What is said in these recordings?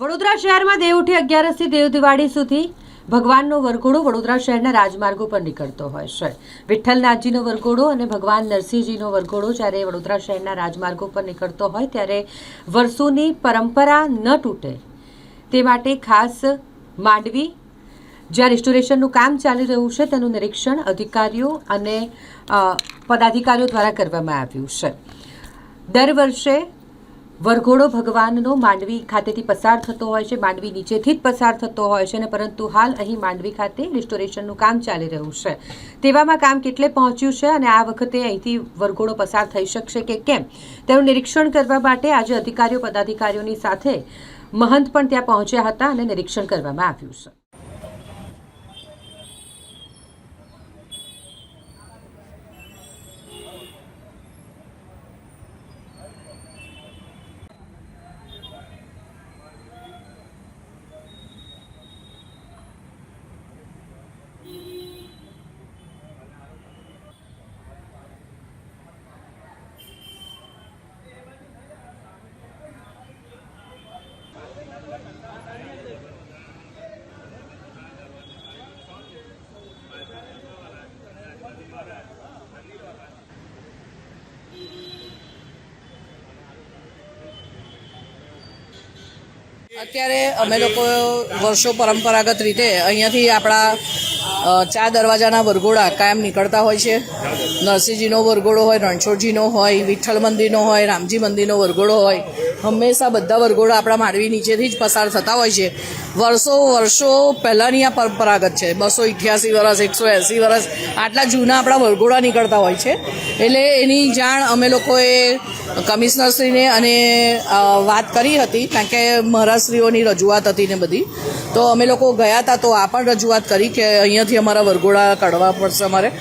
વડોદરા શહેરમાં દેવઉઠી અગિયારસથી દેવ દિવાળી સુધી ભગવાનનો વરઘોડો વડોદરા શહેરના રાજમાર્ગો પર નીકળતો હોય છે. વિઠ્ઠલનાથજીનો વરઘોડો અને ભગવાન નરસિંહજીનો વરઘોડો જ્યારે વડોદરા શહેરના રાજમાર્ગો પર નીકળતો હોય ત્યારે વર્ષોની પરંપરા ન તૂટે. તે માટે ખાસ માંડવી, જ્યાં રિસ્ટોરેશનનું કામ ચાલી રહ્યું છે, તેનું નિરીક્ષણ અધિકારીઓ અને પદાધિકારીઓ દ્વારા કરવામાં આવ્યું છે. દર વર્ષે વરઘોડો ભગવાનનો માંડવી ખાતેથી પસાર થતો હોય છે. માંડવી નીચેથી જ પસાર થતો હોય છે અને પરંતુ હાલ અહીં માંડવી ખાતે રિસ્ટોરેશનનું કામ ચાલી રહ્યું છે. તેવામાં કામ કેટલે પહોંચ્યું છે અને આ વખતે અહીંથી વરઘોડો પસાર થઈ શકશે કે કેમ? તેનું નિરીક્ષણ કરવા માટે આજે અધિકારીઓ, પદાધિકારીઓની સાથે મહંત પણ ત્યાં પહોંચ્યા હતા અને નિરીક્ષણ કરવામાં આવ્યું છે. અત્યારે અમે લોકો વર્ષો પરંપરાગત રીતે અહીંયાથી આપણા ચાર દરવાજાના વરઘોડા કાયમ નીકળતા હોય છે. નરસિંહજીનો વરઘોડો હોય, રણછોડજીનો હોય, વિઠ્ઠલ મંદિરનો હોય, રામજી મંદિરનો વરઘોડો હોય, હંમેશા બધા વરઘોડા આપણા માંડવી નીચેથી જ પસાર થતા હોય છે. વર્ષો વર્ષો પહેલાંની આ પરંપરાગત છે. બસો ઇઠ્યાસી વર્ષ એકસો એંસી વર્ષ આટલા જૂના આપણા વરઘોડા નીકળતા હોય છે. એટલે એની જાણ અમે લોકોએ કમિશનરશ્રીને અને વાત કરી હતી, કારણ કે મહારાજશ્રીઓની રજૂઆત હતી ને બધી. તો અમે લોકો ગયા હતા તો આ પણ રજૂઆત કરી કે અહીંયાથી અમારા વરઘોડા કાઢવા પડશે અમારે.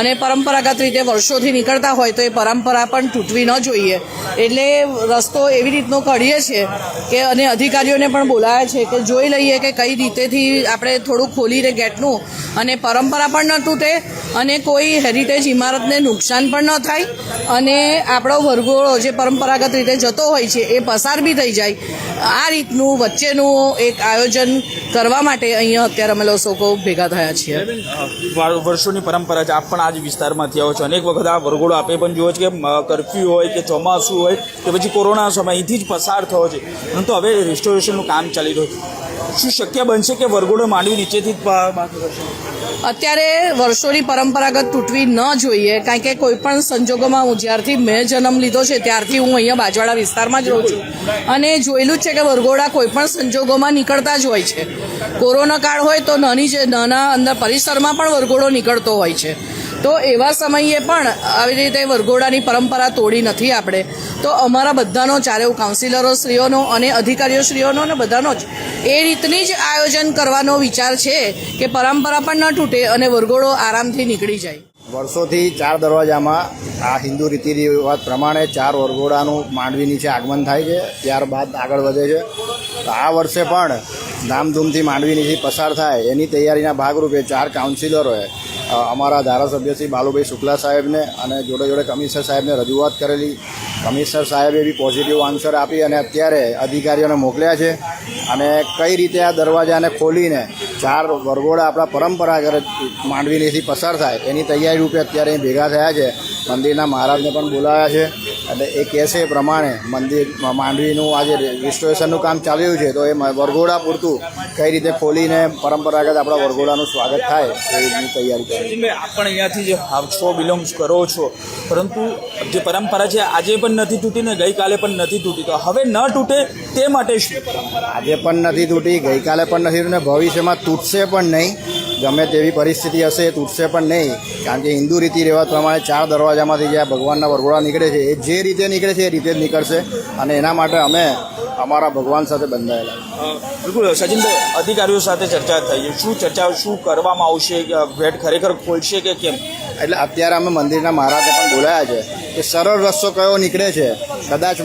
અને પરંપરાગત રીતે વર્ષોથી નીકળતા હોય તો એ પરંપરા પણ તૂટવી ન જોઈએ. એટલે રસ્તો એવી રીતનો કાઢીએ છીએ કે, અને અધિકારીઓને પણ બોલાયા છે કે જોઈ લઈએ કે કઈ રીતેથી આપણે થોડું ખોલીને ગેટનું. અને પરંપરા પણ ન તૂટે, અને કોઈ હેરિટેજ ઇમારતને નુકસાન પણ ન થાય. અને આપણો વરઘોડો જે પરંપરાગત રીતે જતો હોય છે એ પસાર બી થઈ જાય. આ રીતનું વચ્ચેનું એક આયોજન કરવા માટે અહીંયા અત્યારે અમે લોકો ભેગા થયા છીએ. વર્ષોની પરંપરા છે. આપ પણ આ જ વિસ્તારમાંથી આવો છો. અનેક વખત આ વરઘોડો આપે પણ જોયો છે કે કરફ્યુ હોય કે ચોમાસું હોય કે પછી કોરોના સમય અહીંથી જ પસાર થયો છે. પરંતુ હવે રિસ્ટોરેશનનું કામ ચાલી રહ્યું છે. શું શક્ય બનશે કે વરઘોડો માંડવી નીચેથી જ? અત્યારે વર્ષોની પરંપરાગત તૂટવી ન જોઈએ. કારણ કે કોઈ પણ સંજોગોમાં હું જ્યારથી મેં જન્મ લીધો છે ત્યારથી હું અહીંયા બાજવાડા વિસ્તારમાં જ રહું છું. અને જોયેલું જ છે કે વરઘોડા કોઈપણ સંજોગોમાં નીકળતા જ હોય છે. કોરોના કાળ હોય તો નાની જે નાના અંદર પરિસરમાં પણ વરઘોડો નીકળતો હોય છે. તો એવા સમયે પણ આવી રીતે વરઘોડાની પરંપરા તોડી નથી આપણે. તો અમારા બધાનો ચારે કાઉન્સિલરો શ્રીઓનો અને અધિકારીઓ શ્રીઓનો અને બધાનો જ, એ રીતની જ આયોજન કરવાનો વિચાર છે કે પરંપરા પણ ન તૂટે અને વરઘોડો આરામથી નીકળી જાય. વર્ષોથી ચાર દરવાજામાં આ હિન્દુ રીતિ રિવાજ પ્રમાણે ચાર વરઘોડાનું માંડવી નીચે આગમન થાય છે, ત્યારબાદ આગળ વધે છે. તો આ વર્ષે પણ ધામધૂમથી માંડવી નીચે પસાર થાય. એની તૈયારીના ભાગરૂપે ચાર કાઉન્સિલરોએ અમારા ધારાસભ્ય શ્રી બાલુભાઈ શુક્લા સાહેબને અને જોડે જોડે કમિશનર સાહેબને રજૂઆત કરેલી. કમિશનર સાહેબે બી પોઝિટિવ આન્સર આપી અને અત્યારે અધિકારીઓને મોકલ્યા છે. અને કઈ રીતે આ દરવાજાને ખોલીને ચાર વરઘોડા આપણા પરંપરાગત માંડવીનેથી પસાર થાય. એની તૈયારી રૂપે અત્યારે ભેગા થયા છે. મંદિરના મહારાજને પણ બોલાવ્યા છે. એટલે એ કહે છે એ પ્રમાણે મંદિર માંડવીનું આજે રિસ્ટોરેશનનું કામ ચાલી રહ્યું છે તો એ વરઘોડા પૂરતું કઈ રીતે ખોલીને પરંપરાગત આપણા વરઘોડાનું સ્વાગત થાય એની તૈયારી કરે. આપ પણ અહીંયાથી જે છો બિલોંગ્સ કરો છો પરંતુ જે પરંપરા છે આજે પણ નથી તૂટી ને ગઈકાલે પણ નથી તૂટી. તો હવે ન તૂટે તે માટે શું? આજે પણ નથી તૂટી ગઈકાલે પણ નથી તૂટી ભવિષ્યમાં તૂટશે પણ નહીં. ગમે તેવી પરિસ્થિતિ હશે એ તૂટશે પણ નહીં. કારણ કે હિન્દુ રીતિ રિવાજ પ્રમાણે ચાર દરવાજામાંથી જે ભગવાનના વરઘોડા નીકળે છે એ જે રીતે નીકળે છે એ રીતે જ નીકળશે. અને એના માટે અમે અમારા ભગવાન સાથે બંધાયેલા બિલકુલ સચિનભાઈ અધિકારીઓ સાથે ચર્ચા થઈ છે. શું ચર્ચા શું કરવામાં આવશે? કે ભેટ ખરેખર ખોલશે કે કેમ? એટલે અત્યારે અમે મંદિરના મહારાજને પણ બોલાયા છે કે સરળ રસ્તો કયો નીકળે છે. કદાચ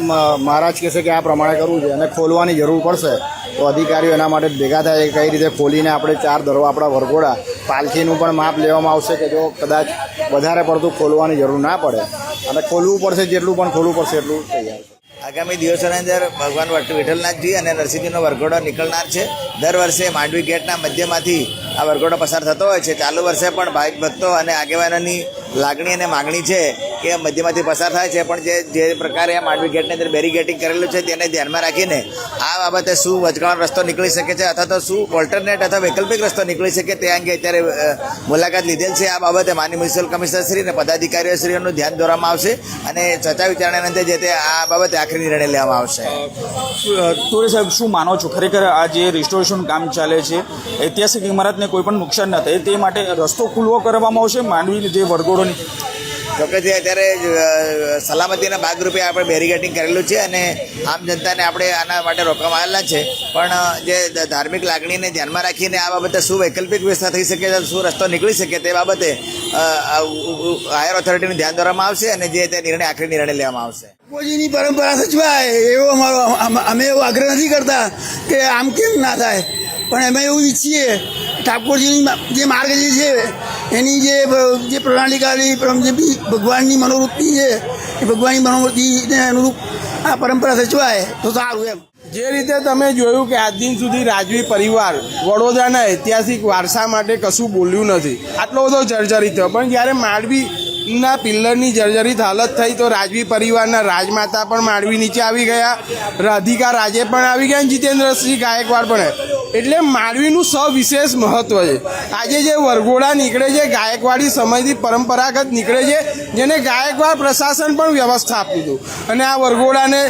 મહારાજ કહેશે કે આ પ્રમાણે કરવું છે અને ખોલવાની જરૂર પડશે. તો અધિકારીઓ એના માટે ભેગા થાય કઈ રીતે ખોલીને આપણે ચાર દરવા આપણા વરઘોડા પાલખીનું પણ માપ લેવામાં આવશે કે જો કદાચ વધારે પડતું ખોલવાની જરૂર ના પડે. અને ખોલવું પડશે જેટલું પણ ખોલવું પડશે એટલું તૈયાર આગામી દિવસોની અંદર ભગવાન વિઠ્ઠલનાથજી અને નરસિંહજીનો વરઘોડો નીકળનાર છે. દર વર્ષે માંડવી ગેટના મધ્યમાંથી આ વરઘોડો પસાર થતો હોય છે. ચાલુ વર્ષે પણ ભાવિક ભક્તો અને આગેવાનોની લાગણી અને માગણી છે કે મધ્યમાંથી પસાર થાય છે, પણ જે જે પ્રકારે આ માંડવી ગેટની અંદર બેરીગેટિંગ કરેલું છે, તેને ધ્યાનમાં રાખીને આ બાબતે શું વચગાળાનો રસ્તો નીકળી શકે છે, અથવા તો શું ઓલ્ટરનેટ અથવા વૈકલ્પિક રસ્તો નીકળી શકે તે અંગે અત્યારે મુલાકાત લીધેલ છે. આ બાબતે માનની મ્યુનિસિપલ કમિશનર શ્રી અને પદાધિકારીઓ શ્રીઓનું ધ્યાન દોરવામાં આવશે અને ચર્ચા વિચારણાના અંતે જે તે આ બાબતે આખરી નિર્ણય લેવામાં આવશે. તુરે સાહેબ, શું માનો છો? ખરેખર આ જે રિસ્ટોરેશન કામ ચાલે છે, ઐતિહાસિક ઇમારતને કોઈ પણ નુકસાન ન થાય, તે માટે રસ્તો ખુલ્લો કરવામાં આવશે? માંડવી જે વરઘોડોની ચોક્કસ જે અત્યારે સલામતીના ભાગરૂપે આપણે બેરીગેટિંગ કરેલું છે અને આમ જનતાને આપણે આના માટે રોકવામાં આવેલા છે. પણ જે ધાર્મિક લાગણીને ધ્યાનમાં રાખીને આ બાબતે શું વૈકલ્પિક વ્યવસ્થા થઈ શકે શું રસ્તો નીકળી શકે તે બાબતે હાયર ઓથોરિટીનું ધ્યાન દોરવામાં આવશે અને જે તે નિર્ણય, આખરી નિર્ણય લેવામાં આવશે. ઠાકોરજીની પરંપરા સચવાય એવો અમારો અમે એવો આગ્રહ નથી કરતા કે આમ કેમ ના થાય. પણ અમે એવું ઈચ્છીએ, ઠાકોરજીની જે માર્ગ જે છે એની જે જે પ્રણાલિકાની જે ભગવાનની મનોવૃત્તિ છે, એ ભગવાનની મનોવૃત્તિને અનુરૂપ આ પરંપરા સચવાય તો સારું એમ. જે રીતે તમે જોયું કે આજ દિન સુધી રાજવી પરિવાર વડોદરાના ઐતિહાસિક વારસા માટે કશું બોલ્યું નથી. આટલો બધો જર્જરિત થયો. પણ જ્યારે માંડવીના પિલ્લરની જર્જરિત હાલત થઈ તો રાજવી પરિવારના રાજમાતા પણ માંડવી નીચે આવી ગયા. રાધિકા રાજે પણ આવી ગયા અને જીતેન્દ્રસિંહ ગાયકવાડ પણ. એટલે માંડવીનું સવિશેષ મહત્વ છે. આજે જે વરઘોડા નીકળે છે, ગાયકવાડી સમયથી પરંપરાગત નીકળે છે, જેને ગાયકવાડ પ્રશાસન પણ વ્યવસ્થા આપી હતું અને આ વરઘોડાને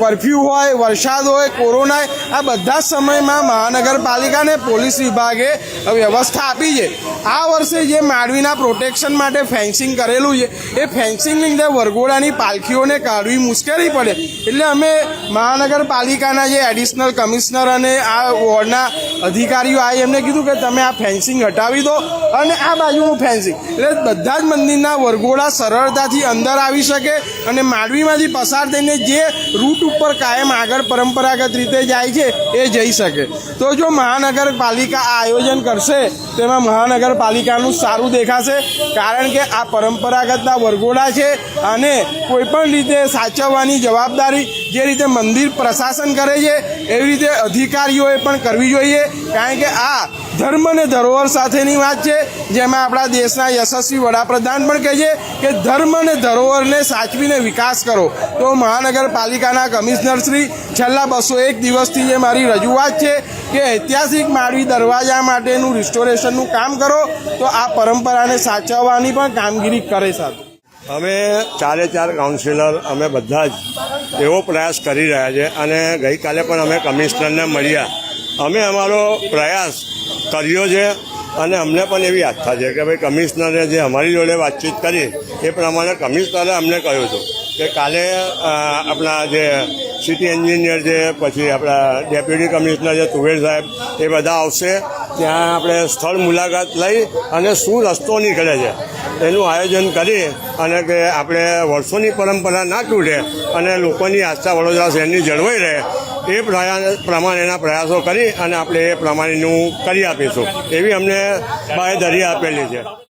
કરફ્યુ હોય, વરસાદ હોય કોરોના આ બધા સમયમાં મહાનગરપાલિકા અને પોલીસ વિભાગે વ્યવસ્થા આપી છે. આ વર્ષે જે માંડવીના પ્રોટેક્શન માટે ફેન્સિંગ કરેલું છે, એ ફેન્સિંગની લીધે વરઘોડાની પાલખીઓને કાઢવી મુશ્કેલી પડે. એટલે અમે મહાનગરપાલિકાના જે એડિશનલ કમિશનર અને આ વોર્ડના અધિકારીઓ આવી એમને કીધું કે તમે આ ફેન્સિંગ હટાવી દો અને આ બાજુનું ફેન્સિંગ. એટલે બધા જ મંદિરના વરઘોડા સરળતાથી અંદર આવી શકે અને માંડવીમાંથી પસાર થઈને જે રૂટ ઉપર કાયમ આગળ પરંપરાગત રીતે જાય છે, એ જઈ શકે. તો જો મહાનગરપાલિકા આ આયોજન કરશે, તેમાં મહાનગરપાલિકાનું સારું દેખાશે, કારણ કે આ પરંપરાગતના વરઘોડા છે અને કોઈપણ રીતે સાચવવાની જવાબદારી જે રીતે મંદિર પ્રશાસન કરે છે, એવી રીતે અધિકારીઓએ પણ કરવી જોઈએ, કારણ કે આ ધર્મ અને ધરોહર સાથેની વાત છે, જેમાં આપણા દેશના યશસ્વી વડાપ્રધાન પણ કહે છે કે ધર્મ અને ધરોહરને સાચવીને વિકાસ કરો. તો મહાનગરપાલિકાના કમિશનર શ્રી, છેલ્લા બસો એક દિવસથી જે મારી રજૂઆત છે કે ઐતિહાસિક માળવી દરવાજા માટેનું રિસ્ટોરેશનનું કામ કરો, તો આ પરંપરાને સાચવવાની પણ કામગીરી કરે સાથે અમે ચારે ચાર કાઉન્સિલર અમે બધા જ એવો પ્રયાસ કરી રહ્યા છે અને ગઈકાલે પણ અમે કમિશનરને મળ્યા. અમે અમારો પ્રયાસ કર્યો છે અને અમને પણ એવી આસ્થા છે કે ભાઈ કમિશનરે જે અમારી જોડે વાતચીત કરી, એ પ્રમાણે કમિશનરે અમને કહ્યું હતું કે કાલે આપણા જે સિટી એન્જિનિયર છે, પછી આપણા ડેપ્યુટી કમિશનર છે, તુવેર સાહેબ, એ બધા આવશે. ત્યાં આપણે સ્થળ મુલાકાત લઈ અને શું રસ્તો નીકળે છે, એનું આયોજન કરી અને કે આપણે વર્ષોની પરંપરા ના તૂટે અને લોકોની આસ્થા વડોદરા શહેરની જળવાઈ રહે એ પ્રમાણેના પ્રયાસો કરી અને આપણે એ પ્રમાણેનું કરી આપીશું. એવી અમને બાહેધરી આપેલી છે.